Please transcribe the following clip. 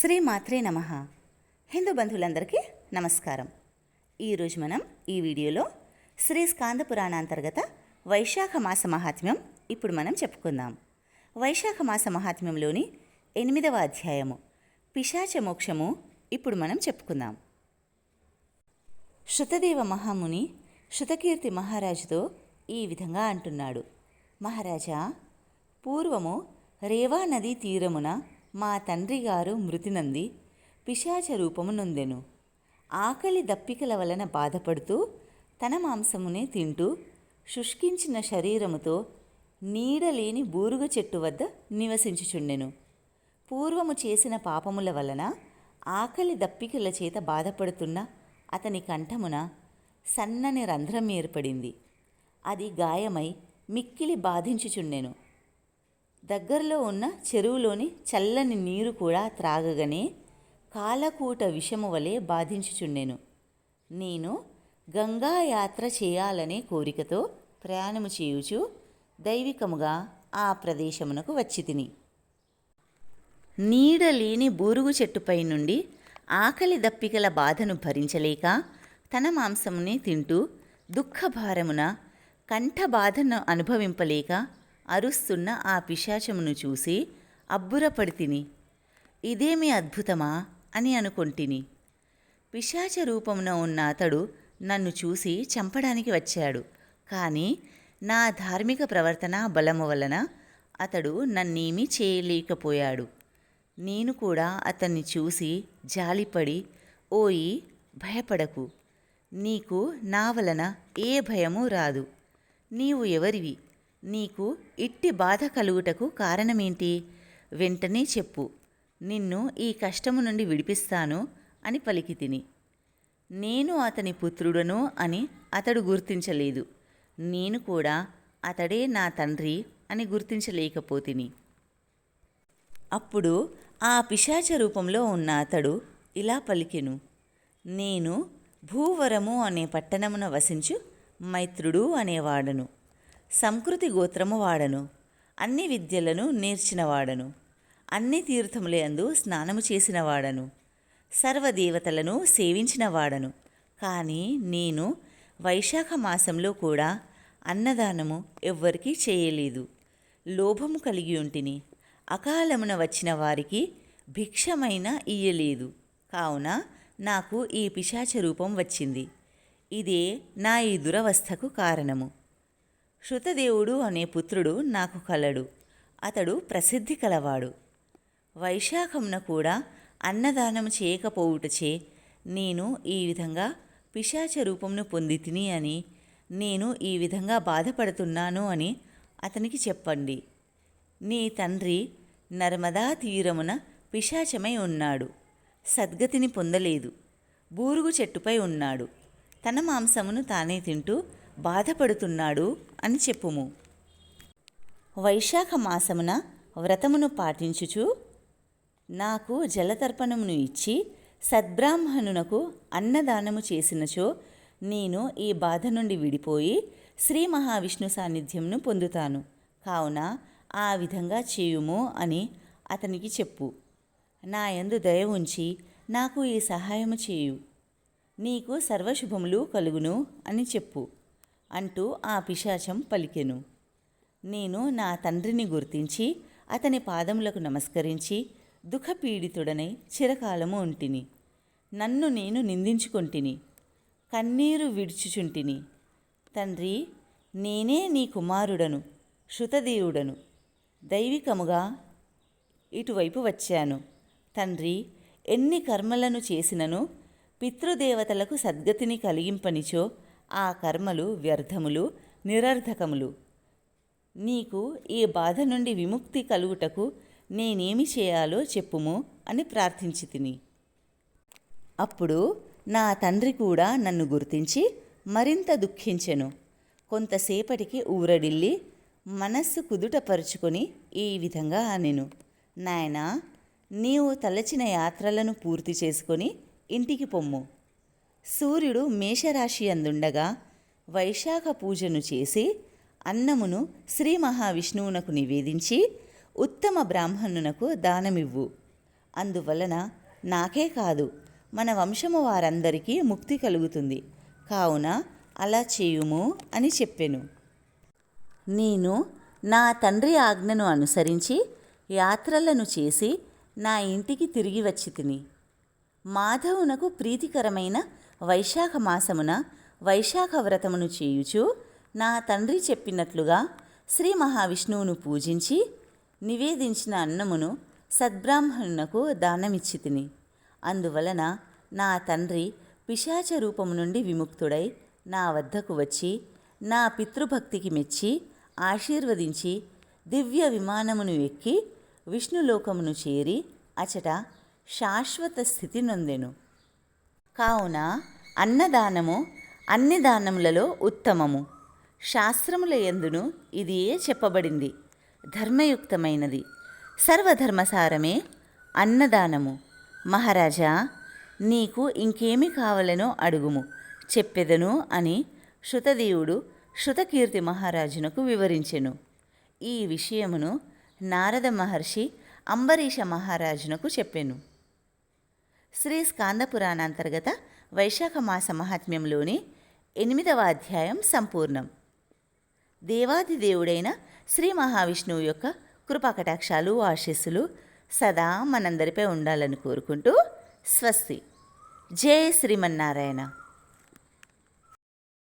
శ్రీ మాత్రే నమ. హిందూ బంధువులందరికీ నమస్కారం. ఈరోజు మనం ఈ వీడియోలో శ్రీ స్కాంద పురాణాంతర్గత వైశాఖ మాస మహాత్మ్యం ఇప్పుడు మనం చెప్పుకుందాం. వైశాఖ మాస మహాత్మ్యంలోని ఎనిమిదవ అధ్యాయము పిశాచ మోక్షము ఇప్పుడు మనం చెప్పుకుందాం. శృతదేవ మహాముని శృతకీర్తి మహారాజుతో ఈ విధంగా అంటున్నాడు. మహారాజా పూర్వము రేవా నదీ తీరమున మా తండ్రి గారు మృతినంది పిశాచ రూపము నొందెను. ఆకలి దప్పికల వలన బాధపడుతూ తన మాంసమునే తింటూ శుష్కించిన శరీరముతో నీడలేని బూరుగ చెట్టు వద్ద నివసించుచుండెను. పూర్వము చేసిన పాపముల వలన ఆకలి దప్పికల చేత బాధపడుతున్న అతని కంఠమున సన్నని రంధ్రం ఏర్పడింది. అది గాయమై మిక్కిలి బాధించుచుండెను. దగ్గరలో ఉన్న చెరువులోని చల్లని నీరు కూడా త్రాగగానే కాలకూట విషము వలె బాధించుచుండెను. నేను గంగా యాత్ర చేయాలనే కోరికతో ప్రయాణము చేయుచు దైవికముగా ఆ ప్రదేశమునకు వచ్చి తిని నీడలేని బూరుగు చెట్టుపై నుండి ఆకలి దప్పికల బాధను భరించలేక తన మాంసముని తింటూ దుఃఖభారమున కంఠ బాధను అనుభవింపలేక అరుస్తున్న ఆ పిశాచమును చూసి అబ్బురపడి తిని ఇదేమి అద్భుతమా? అని అనుకొంటిని. పిశాచ రూపమున ఉన్న అతడు నన్ను చూసి చంపడానికి వచ్చాడు. కానీ నా ధార్మిక ప్రవర్తన బలము వలన అతడు నన్నేమీ చేయలేకపోయాడు. నేను కూడా అతన్ని చూసి జాలిపడి ఓయి భయపడకు. నీకు నా వలన ఏ భయము రాదు. నీవు ఎవరివి? నీకు ఇట్టి బాధ కలుగుటకు కారణమేంటి? వెంటనే చెప్పు. నిన్ను ఈ కష్టము నుండి విడిపిస్తాను అని పలికి తిని. నేను అతని పుత్రుడను అని అతడు గుర్తించలేదు. నేను కూడా అతడే నా తండ్రి అని గుర్తించలేకపోతిని. అప్పుడు ఆ పిశాచ రూపంలో ఉన్న అతడు ఇలా పలికెను. నేను భూవరము అనే పట్టణమున వసించు మైత్రుడు అనేవాడను. సంకృతి గోత్రము వాడను. అన్ని విద్యలను నేర్చినవాడను. అన్ని తీర్థములందు స్నానము చేసినవాడను. సర్వదేవతలను సేవించినవాడను. కానీ నేను వైశాఖ మాసంలో కూడా అన్నదానము ఎవ్వరికీ చేయలేదు. లోభము కలిగి ఉంటిని. అకాలమున వచ్చిన వారికి భిక్షమైన ఇయ్యలేదు. కావున నాకు ఈ పిశాచ రూపం వచ్చింది. ఇదే నా ఈ దురవస్థకు కారణము. శృతదేవుడు అనే పుత్రుడు నాకు కలడు. అతడు ప్రసిద్ధి కలవాడు. వైశాఖంన కూడా అన్నదానం చేయకపోవుటచే నేను ఈ విధంగా పిశాచ రూపంను పొంది తిని అని నేను ఈ విధంగా బాధపడుతున్నాను అని అతనికి చెప్పండి. నీ తండ్రి నర్మదా తీరమున పిశాచమై ఉన్నాడు. సద్గతిని పొందలేదు. బూరుగు చెట్టుపై ఉన్నాడు. తన మాంసమును తానే తింటూ బాధపడుతున్నాడు అని చెప్పుము. వైశాఖ మాసమున వ్రతమును పాటించుచు నాకు జలతర్పణమును ఇచ్చి సద్బ్రాహ్మణునకు అన్నదానము చేసినచో నేను ఈ బాధ నుండి విడిపోయి శ్రీ మహావిష్ణు సాన్నిధ్యంను పొందుతాను. కావున ఆ విధంగా చేయుము అని అతనికి చెప్పు. నా యందు దయ ఉంచి నాకు ఈ సహాయము చేయు. నీకు సర్వశుభములు కలుగును అని చెప్పు. అంటూ ఆ పిశాచం పలికెను. నేను నా తండ్రిని గుర్తించి అతని పాదములకు నమస్కరించి దుఃఖపీడితుడనై చిరకాలము ఉంటిని. నన్ను నేను నిందించుకొంటిని. కన్నీరు విడుచుచుంటిని. తండ్రి నేనే నీ కుమారుడను శృతదేవుడను. దైవికముగా ఇటువైపు వచ్చాను. తండ్రి ఎన్ని కర్మలను చేసినను పితృదేవతలకు సద్గతిని కలిగింపనిచో ఆ కర్మలు వ్యర్థములు నిరర్ధకములు నీకు ఈ బాధ నుండి విముక్తి కలుగుటకు నేనేమి చేయాలో చెప్పుము అని ప్రార్థించి తిని. అప్పుడు నా తండ్రి కూడా నన్ను గుర్తించి మరింత దుఃఖించెను. కొంతసేపటికి ఊరడిల్లి మనస్సు కుదుటపరుచుకొని ఈ విధంగా అనెను. నాయనా నీవు తలచిన యాత్రలను పూర్తి చేసుకొని ఇంటికి పొమ్ము. సూర్యుడు మేషరాశి అందుండగా వైశాఖ పూజను చేసి అన్నమును శ్రీ మహావిష్ణువునకు నివేదించి ఉత్తమ బ్రాహ్మణునకు దానమివ్వు. అందువలన నాకే కాదు మన వంశము వారందరికీ ముక్తి కలుగుతుంది. కావున అలా చేయుము అని చెప్పెను. నేను నా తండ్రి ఆజ్ఞను అనుసరించి యాత్రలను చేసి నా ఇంటికి తిరిగి వచ్చి తిని మాధవునకు ప్రీతికరమైన వైశాఖ మాసమున వైశాఖ వ్రతమును చేయుచు నా తండ్రి చెప్పినట్లుగా శ్రీ మహావిష్ణువును పూజించి నివేదించిన అన్నమును సద్బ్రాహ్మణునకు దానమిచ్చి తిని అందువలన నా తండ్రి పిశాచ రూపము నుండి విముక్తుడై నా వద్దకు వచ్చి నా పితృభక్తికి మెచ్చి ఆశీర్వదించి దివ్య విమానమును ఎక్కి విష్ణులోకమును చేరి అచట శాశ్వత స్థితి నొందెను. కావున అన్నదానము అన్ని దానములలో ఉత్తమము. శాస్త్రముల ఎందును ఇదియే చెప్పబడింది. ధర్మయుక్తమైనది. సర్వధర్మసారమే అన్నదానము. మహారాజా నీకు ఇంకేమి కావలనో అడుగుము. చెప్పెదను అని శృతదేవుడు శృతకీర్తి మహారాజునకు వివరించెను. ఈ విషయమును నారద మహర్షి అంబరీష మహారాజునకు చెప్పెను. శ్రీ స్కాందపురాణ అంతర్గత వైశాఖ మాస మహాత్మ్యంలోని ఎనిమిదవ అధ్యాయం సంపూర్ణం. దేవాది దేవుడైన శ్రీ మహావిష్ణువు యొక్క కృపాకటాక్షాలు ఆశీస్సులు సదా మనందరిపై ఉండాలని కోరుకుంటూ స్వస్తి. జయ శ్రీమన్నారాయణ.